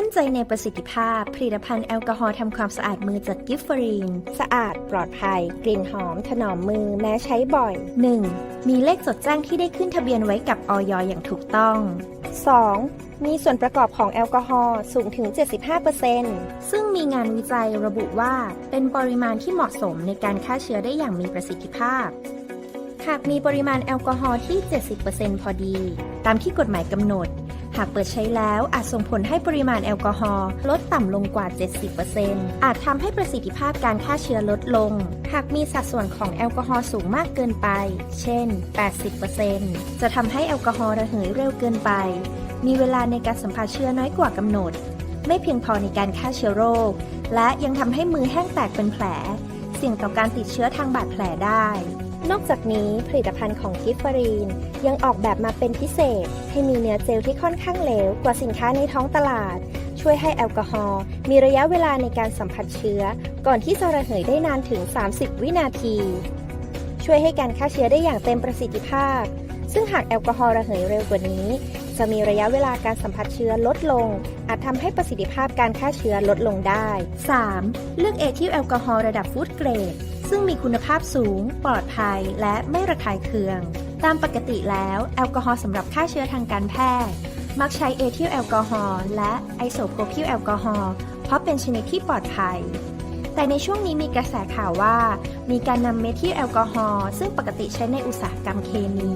มั่นใจในประสิทธิภาพ ผลิตภัณฑ์แอลกอฮอล์ทำความสะอาดมือจากกิฟฟรีน สะอาดปลอดภัย กลิ่นหอม ถนอมมือแม้ใช้บ่อย 1. มีเลขจดแจ้งที่ได้ขึ้นทะเบียนไว้กับออยอย่างถูกต้อง 2. มีส่วนประกอบของแอลกอฮอล์สูงถึง 75%ซึ่งมีงานวิจัยระบุว่า เป็นปริมาณที่เหมาะสมในการฆ่าเชื้อได้อย่างมีประสิทธิภาพ หากมีปริมาณแอลกอฮอล์ที่ 70%พอดี ตามที่กฎหมายกำหนด หากเปิดใช้แล้วอาจส่งผลให้ปริมาณแอลกอฮอล์ลดต่ำลงกว่า 70%อาจทำให้ประสิทธิภาพการฆ่าเชื้อลดลง หากมีสัดส่วนของแอลกอฮอล์สูงมากเกินไป เช่น 80%จะทำให้แอลกอฮอล์ระเหยเร็วเกินไป มีเวลาในการสัมผัสเชื้อน้อยกว่ากำหนด ไม่เพียงพอในการฆ่าเชื้อโรค และยังทำให้มือแห้งแตกเป็นแผล เสี่ยงต่อการติดเชื้อทางบาดแผลได้ นอกจากนี้ผลิตภัณฑ์ของกิฟฟรีนยังออกแบบมาเป็นพิเศษ ให้มีเนื้อเจลที่ค่อนข้างเหลวกว่าสินค้าในท้องตลาด ช่วยให้แอลกอฮอล์มีระยะเวลาในการสัมผัสเชื้อ ก่อนที่จะระเหยได้นานถึง 30 วินาที ช่วยให้การฆ่าเชื้อได้อย่างเต็มประสิทธิภาพ ซึ่งหากแอลกอฮอล์ระเหยเร็วกว่านี้ จะมีระยะเวลาการสัมผัสเชื้อลดลง อาจทำให้ประสิทธิภาพการฆ่าเชื้อลดลงได้ 3. เลือกเอทิลแอลกอฮอล์ระดับฟู้ดเกรด ซึ่งมีคุณภาพสูง ปลอดภัย และไม่ระคายเคือง ตามปกติแล้วแอลกอฮอล์สำหรับฆ่าเชื้อทางการแพทย์ มักใช้เอทิลแอลกอฮอล์และไอโซโพรพิลแอลกอฮอล์เพราะเป็นชนิดที่ปลอดภัย แต่ในช่วงนี้มีกระแสข่าวว่า มีการนำเมทิลแอลกอฮอล์ซึ่งปกติใช้ในอุตสาหกรรมเคมี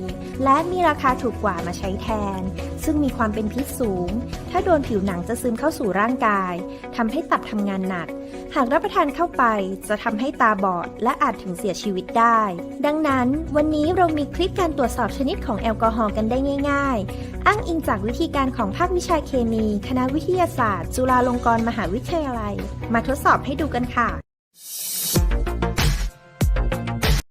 และมีราคาถูกกว่ามาใช้แทน ซึ่งมีความเป็นพิษสูง ถ้าโดนผิวหนังจะซึมเข้าสู่ร่างกายทำให้ตับทำงานหนัก หากรับประทานเข้าไปจะทำให้ตาบอด และอาจถึงเสียชีวิตได้ ดังนั้น วันนี้เรามีคลิปการตรวจสอบชนิดของแอลกอฮอล์กันได้ง่าย ๆ อ้างอิงจากวิธีการของภาควิชาเคมี คณะวิทยาศาสตร์ จุฬาลงกรณ์มหาวิทยาลัย มาทดสอบให้ดูกันค่ะ